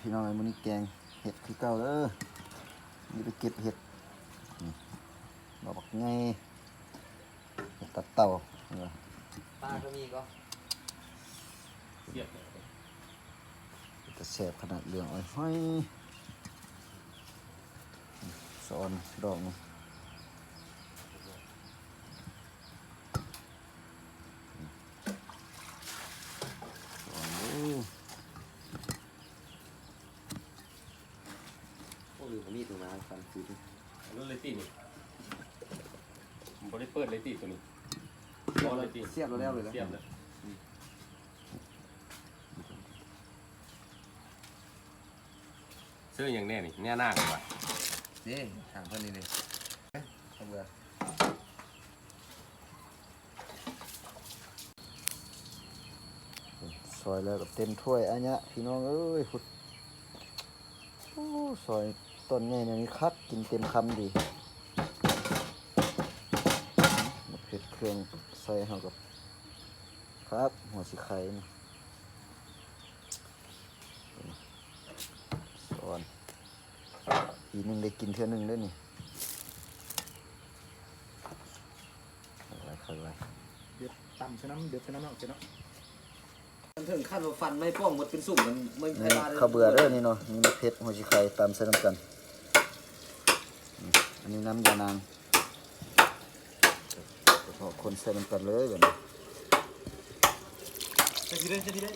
พี่น้องไอ้มื้อนี้แกงเห็ดคือเก่าเด้อนี่ไปเก็บเห็ดนี่ดอกบักไงเห็ดตัดเต่าเออปลาก็มีก็เสียบเลยจะแสบขนาดเหลืองอ้อยห้อยสอนดอกนี่สอนโอ้ พวกนี้ผมมีตัวมาฟันคืออันนั้นเลยตีนี่ผมบ่ได้เปิดเลยตีตัวนี้รอเลยตีเสียบเราแล้วเลยนะเสียบเลยซื้ออย่างแน่นี่แน่หน้ากันว่ะนี่ทางเพื่อนนี่เลยทำเบื่อซอยแล้วก็เต็มถ้วยอันเนี้ยพี่น้องเอ้ยพุดโอ้ซอย ต้นใหญ่เนี่ยนี่คักกินเต็มคำดีมะเผ็ดเครื่องใส่เฮากับครับหัวสิไข่นี่สอนปีหนึงได้กินเท่านึงเด้วยนี่อะไรค่อยไว้เดือดต่ำใช่น้ำเดือดใช่น้ำเนาะเจ้าเนาะมันถึงขั้นว่าฟันไม่ป้องหมดเป็นสุ่มมันไม่นี่ข้าวเบื่อเด้อนี่เนาะนี่มะเผ็ดหัวสิไข่ตามใส่น้ำกันอืมอั นนี้น้ำยานางพอคนใส่น้ำกันเลยแบบนี้จะทีได้จะทีได้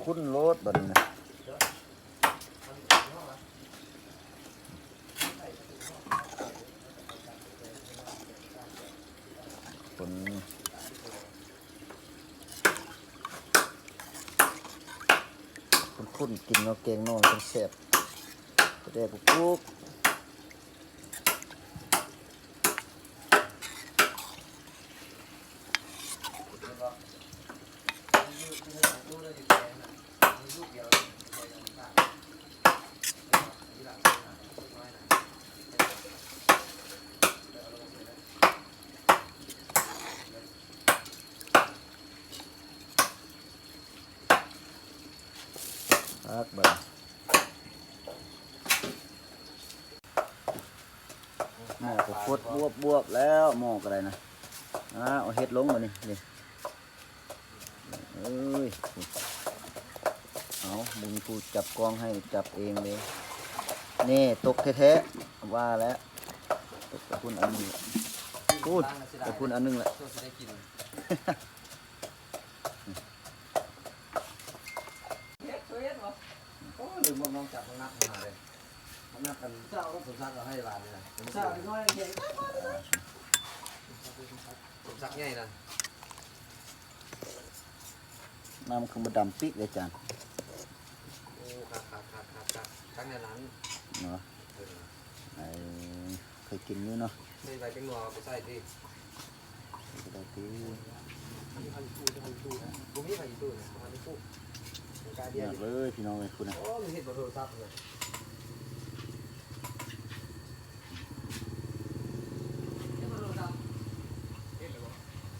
คุ้นรสแบบนี้นะคน คุ้นกินเนาะแกงนอนเป็นแซ่บกระเดกกุ๊ก พักบ่หม้อก็ฟดบวบบวบแล้วหม้อก็ได้นะอ่าเอาเห็ดลงมานี่นี่เอ้ยเอามึงผู้จับกองให้จับเองเลยนี่ตกแท้ๆว่าแล้วตกไปพุ่นอันหนึงพูดไปพุ่นอันหนึงแหละ ช่วยจะได้กินโองจับมันนักมาเลยมันนักกันเจ้าก็สมศักดิ์เราให้บาทเลยนะเจ้าน้อยเก่สมศักดิ์ใหญ่นะน้ำคือมาดำปิ๊กเลยจานโอ้ขาดขาดขาดขาดขาดตั้งในร้านเนาะไอ้เคยกินอยู่เนาะไม่ใบเป็นงัวไปใส่ที่ปกติอันนี้อันตู้อันตู้นะกูมีใครอยู่ตู้ กาเดีอยวยากเลยพี่น้องเลยคุณนะโอ้มีเห็ดบะโทรศัพท์เลยเห็ดบะโทรศัพท์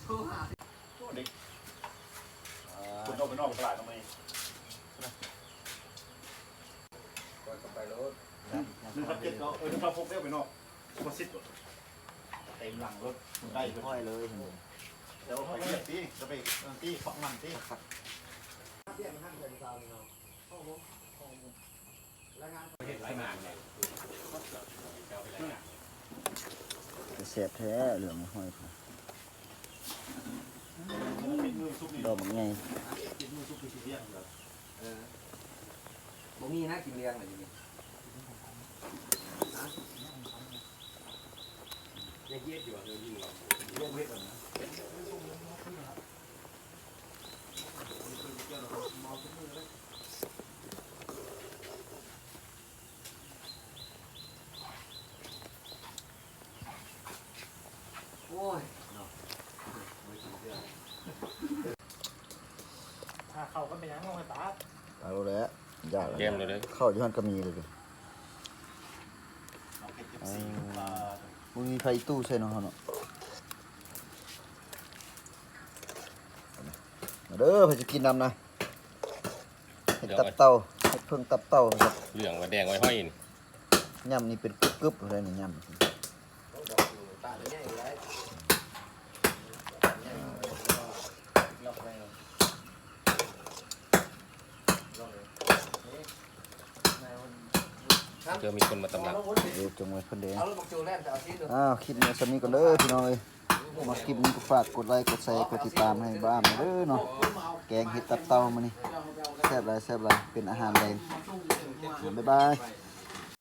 โทรหาเด็กคุณเอาไปนอกตลาดทำไมก่อนจะไปรถนึกครับเจ็ดเนาะเออนึกครับพกได้ไปนอกมาซิดเต็มหลังรถได้ไปค่อยเลยเดี๋ยวเขาไปตีจะไปตีฝักมันตี เบี้ยมันห้ามเกินเตาเนาะห้องผมห้องผมรายงานเห็ดไรนางเลยเอาไปไรนางจะแสบแท้เหลืองห้อยค่ะเป็นมือซุปนี่ดอกมันไงเป็นมือซุปคือสีเรียงเหรอเออบ่มีนะกินเลี้ยงอะไรอย่างเงี้ยยังเย็ดอยู่อะเลยยิงเราเรียงเวทนะ โอ้ย ถ้า เข้าก็เป็นยังไงป้าเอาแล้วยากเกมเลยเลยเข้าอยู่หันก็มีเลยดิอ่าบ่มีไฟตู้ใส่เนาะเนาะมาเด้อเพิ่นจะกินน้ำนะเห็ดตับเต่าเห็ดเพิ่งตับเต่าครับเหลืองว่าแดงไว้ห้อยนี่ยำนี่เป็นกึบๆเลยนี่ยำ ต้องบอกอยู่ตาจะแย่อยู่ไรล็อกไว้ล็อกเลย เจอมีคนมาตำหนักเดี๋ยวจงไว้เพิ่นเด้เอาลูกบักจูแล่นจะเอาชิ้นหนึ่งอ้าวคลิปนี้สำนี้ก่อนเด้อพี่น้องเอ้ยมาคลิปนี้ก็ฝากกดไลค์กดแชร์กดติดตามให้บ้านเด้อเนาะแกงเห็ดตับเต่ามานี่แซ่บหลายแซ่บหลายเป็นอาหารแรงบ๊ายบายไป